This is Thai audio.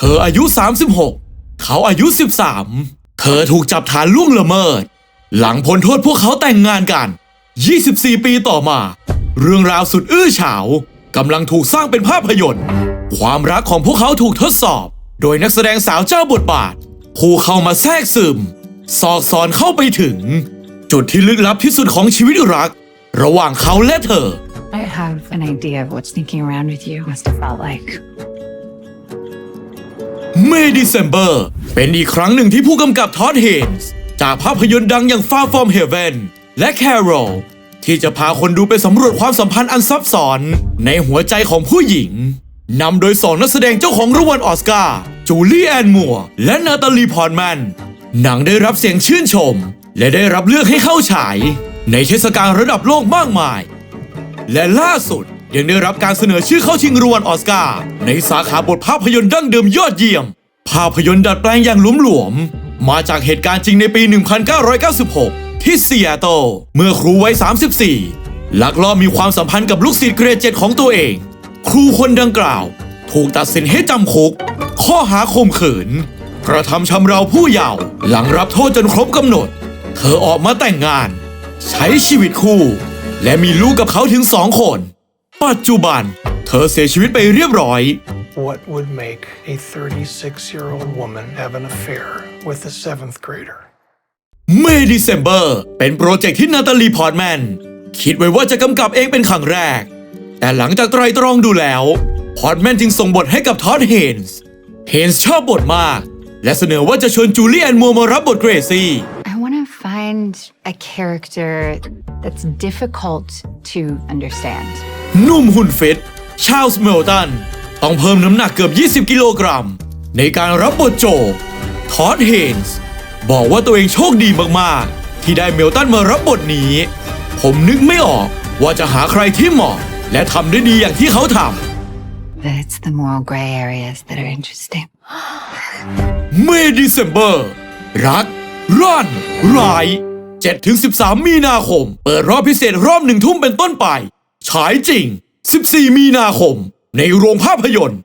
เธออายุ 36 เขาอายุ 13 เธอถูกจับฐานล่วงละเมิด หลังพ้นโทษพวกเขาแต่งงานกัน 24 ปีต่อมา เรื่องราวสุดอื้อฉาวกำลังถูกสร้างเป็นภาพยนตร์ ความรักของพวกเขาถูกทดสอบ โดยนักแสดงสาวเจ้าบทบาท ผู้เข้ามาแทรกซึมสอกสอนเข้าไปถึง จุดที่ลึกลับที่สุดของชีวิตรัก ระหว่างเขาและเธอ I have an idea of what sneaking around with you must have felt like. เมดิเซมเบอร์ เป็นอีกครั้งหนึ่งที่ผู้กำกับทอดเฮนส์จากภาพยนตร์ดังอย่าง Far From Heaven และ Carol ที่จะพาคนดูไปสำรวจความสัมพันธ์อันซับซ้อน ในหัวใจของผู้หญิงนำโดยสองนักแสดงเจ้าของรางวัลออสการ์จูลี่แอนมัวและนาตาลีพอร์แมนหนังได้รับเสียงชื่นชม และได้รับเลือกให้เข้าฉาย ในเทศกาลระดับโลกมากมาย และล่าสุด ยังได้รับการเสนอชื่อเข้าชิงรางวัลออสการ์ในสาขาบทภาพยนตร์ดั้งเดิมยอดเยี่ยม ภาพยนตร์ดัดแปลงอย่างหลวมๆ มาจากเหตุการณ์จริงในปี 1996 ที่ซีแอตเทิลเมื่อครูวัย 34 ลักลอบมีความสัมพันธ์กับลูกศิษย์เกรดเจ็ดของตัวเอง ครูคนดังกล่าว ถูกตัดสินให้จำคุก ข้อหาข่มขืนกระทำชำเราผู้เยาว์หลังรับโทษจนครบกำหนด เธอออกมาแต่งงาน ใช้ชีวิตคู่ และมีลูกกับเขาถึงสองคน ปัจจุบัน เธอเสียชีวิตไปเรียบร้อย What would make a 36 year old woman have an affair with a seventh grader? เมดิเซมเบอร์เป็นโปรเจกต์ที่นาตาลีพอร์ตแมนคิดไว้ว่าจะกำกับเองเป็นครั้งแรก แต่หลังจากไตรตรองดูแล้ว พอร์ตแมนจึงส่งบทให้กับทอดเฮนส์เฮนส์ชอบบทมาก และเสนอว่าจะชวนจูเลียนมัวมารับบทเกรซี่ I want to find a character that's difficult to understand. หนุ่มหุ่นฟิต ชาลส์เมลตัน ต้องเพิ่มน้ำหนักเกือบ 20 กิโลกรัม ในการรับบทโจกทอดเฮนส์บอกว่าตัวเองโชคดีมาก ๆ ที่ได้เมลตันมารับบทนี้ ผมนึกไม่ออกว่าจะหาใครที่เหมาะ และทำได้ดีอย่างที่เขาท But it's the moral gray areas that are interesting. ำเมดิเซมเบอร์ รัก ร่อนร้าย7-13 มีนาคม เปิดรอบพิเศษรอบหนึ่งทุ่มเป็นต้นไป ฉายจริง 14 มีนาคม ในโรงภาพยนตร์